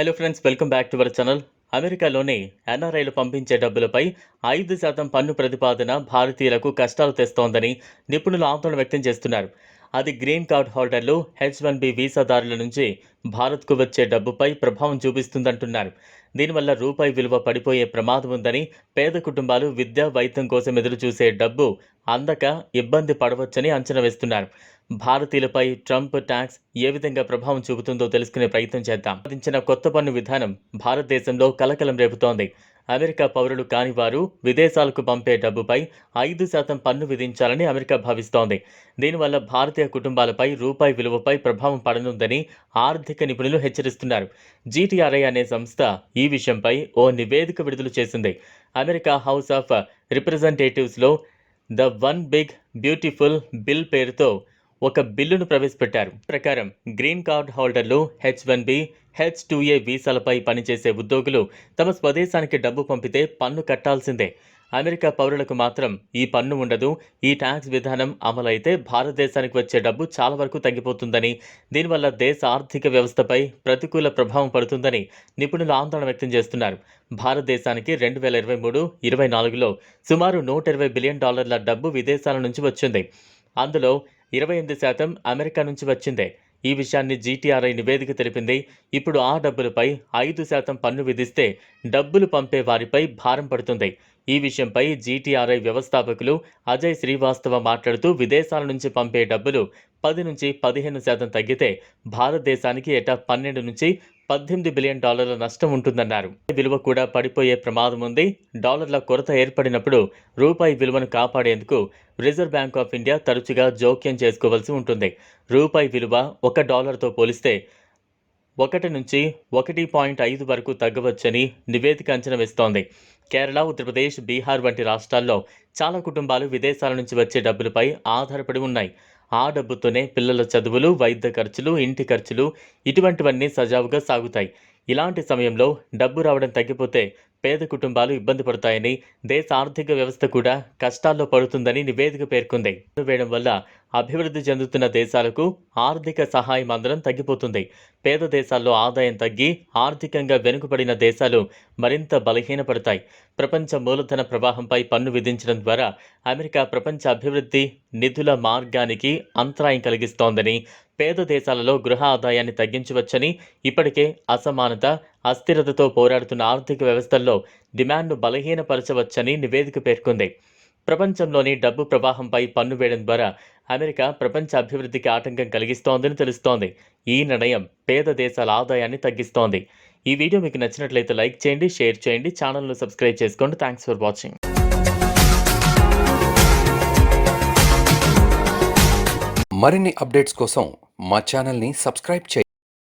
Hello friends welcome back to our channel అమెరికాలోని ఎన్ఆర్ఐలు పంపించే డబ్బులపై ఐదు శాతం పన్ను ప్రతిపాదన భారతీయులకు కష్టాలు తెస్తోందని నిపుణులు ఆందోళన వ్యక్తం చేస్తున్నారు. అది గ్రీన్ కార్డ్ హోల్డర్లు హెచ్ వన్ బి వీసాదారుల నుంచి భారత్కు వచ్చే డబ్బుపై ప్రభావం చూపిస్తుందంటున్నారు. దీనివల్ల రూపాయి విలువ పడిపోయే ప్రమాదం ఉందని పేద కుటుంబాలు విద్యా వైద్యం కోసం ఎదురు చూసే డబ్బు అందక ఇబ్బంది పడవచ్చని అంచనా వేస్తున్నారు. భారతీయులపై ట్రంప్ ట్యాక్స్ ఏ విధంగా ప్రభావం చూపుతుందో తెలుసుకునే ప్రయత్నం చేద్దాం. విధించిన కొత్త పన్ను విధానం భారతదేశంలో కలకలం రేపుతోంది. అమెరికా పౌరులు కాని వారు విదేశాలకు పంపే డబ్బుపై ఐదు శాతం పన్ను విధించాలని అమెరికా భావిస్తోంది. దీనివల్ల భారతీయ కుటుంబాలపై రూపాయి విలువపై ప్రభావం పడనుందని ఆర్థిక నిపుణులు హెచ్చరిస్తున్నారు. జీటీఆర్ఐ అనే సంస్థ ఈ విషయంపై ఓ నివేదిక విడుదల చేసింది. America house of రిప్రజెంటేటివ్స్లో the one big beautiful bill పేరుతో ఒక బిల్లును ప్రవేశపెట్టారు. ప్రకారం గ్రీన్ కార్డ్ హోల్డర్లు H one B H two A వీసాలపై పనిచేసే ఉద్యోగులు తమ స్వదేశానికి డబ్బు పంపితే పన్ను కట్టాల్సిందే. అమెరికా పౌరులకు మాత్రం ఈ పన్ను ఉండదు. ఈ ట్యాక్స్ విధానం అమలైతే భారతదేశానికి వచ్చే డబ్బు చాలా వరకు తగ్గిపోతుందని దీనివల్ల దేశ ఆర్థిక వ్యవస్థపై ప్రతికూల ప్రభావం పడుతుందని నిపుణులు ఆందోళన వ్యక్తం చేస్తున్నారు. భారతదేశానికి రెండు వేల ఇరవై మూడు ఇరవై నాలుగులో సుమారు నూట ఇరవై బిలియన్ డాలర్ల డబ్బు విదేశాల నుంచి వచ్చింది. అందులో ఇరవై ఎనిమిది శాతం అమెరికా నుంచి వచ్చిందే. ఈ విషయాన్ని జీటీఆర్ఐ నివేదిక తెలిపింది. ఇప్పుడు ఆ డబ్బులపై ఐదు శాతం పన్ను విధిస్తే డబ్బులు పంపే వారిపై భారం పడుతుంది. ఈ విషయంపై జీటీఆర్ఐ వ్యవస్థాపకులు అజయ్ శ్రీవాస్తవ మాట్లాడుతూ విదేశాల నుంచి పంపే డబ్బులు పది నుంచి పదిహేను శాతం తగ్గితే భారతదేశానికి ఏటా పన్నెండు నుంచి పద్దెనిమిది బిలియన్ డాలర్ల నష్టం ఉంటుందన్నారు. విలువ కూడా పడిపోయే ప్రమాదం ఉంది. డాలర్ల కొరత ఏర్పడినప్పుడు రూపాయి విలువను కాపాడేందుకు రిజర్వ్ బ్యాంక్ ఆఫ్ ఇండియా తరచుగా జోక్యం చేసుకోవాల్సి ఉంటుంది. రూపాయి విలువ ఒక డాలర్తో పోలిస్తే ఒకటి నుంచి ఒకటి పాయింట్ ఐదు వరకు తగ్గవచ్చని నివేదిక అంచనా వేస్తోంది. కేరళ ఉత్తరప్రదేశ్ బీహార్ వంటి రాష్ట్రాల్లో చాలా కుటుంబాలు విదేశాల నుంచి వచ్చే డబ్బులపై ఆధారపడి ఉన్నాయి. ఆ డబ్బుతోనే పిల్లల చదువులు వైద్య ఖర్చులు ఇంటి ఖర్చులు ఇటువంటివన్నీ సజావుగా సాగుతాయి. ఇలాంటి సమయంలో డబ్బు రావడం తగ్గిపోతే పేద కుటుంబాలు ఇబ్బంది పడతాయని దేశ ఆర్థిక వ్యవస్థ కూడా కష్టాల్లో పడుతుందని నివేదిక పేర్కొంది. వేయడం వల్ల అభివృద్ధి చెందుతున్న దేశాలకు ఆర్థిక సహాయం అందడం తగ్గిపోతుంది. పేద దేశాల్లో ఆదాయం తగ్గి ఆర్థికంగా వెనుకబడిన దేశాలు మరింత బలహీనపడతాయి. ప్రపంచ మూలధన ప్రవాహంపై పన్ను విధించడం ద్వారా అమెరికా ప్రపంచ అభివృద్ధి నిధుల మార్గానికి అంతరాయం కలిగిస్తోందని పేద దేశాలలో గృహ ఆదాయాన్ని తగ్గించవచ్చని ఇప్పటికే అసమానత అస్థిరతతో పోరాడుతున్న ఆర్థిక వ్యవస్థల్లో డిమాండ్ను బలహీనపరచవచ్చని నివేదిక పేర్కొంది. ప్రపంచంలోని డబ్బు ప్రవాహంపై పన్ను వేయడం ద్వారా అమెరికా ప్రపంచ అభివృద్ధికి ఆటంకం కలిగిస్తోందని తెలుస్తోంది. ఈ నిర్ణయం పేద దేశాల ఆదాయాన్ని తగ్గిస్తోంది. ఈ వీడియో మీకు నచ్చినట్లయితే లైక్ చేయండి షేర్ చేయండి ఛానల్ను సబ్స్క్రైబ్ చేసుకోండి. థ్యాంక్స్ ఫర్ వాచింగ్ మరిన్ని అప్డేట్స్ కోసం మా ఛానల్ని సబ్స్క్రైబ్ చేయండి.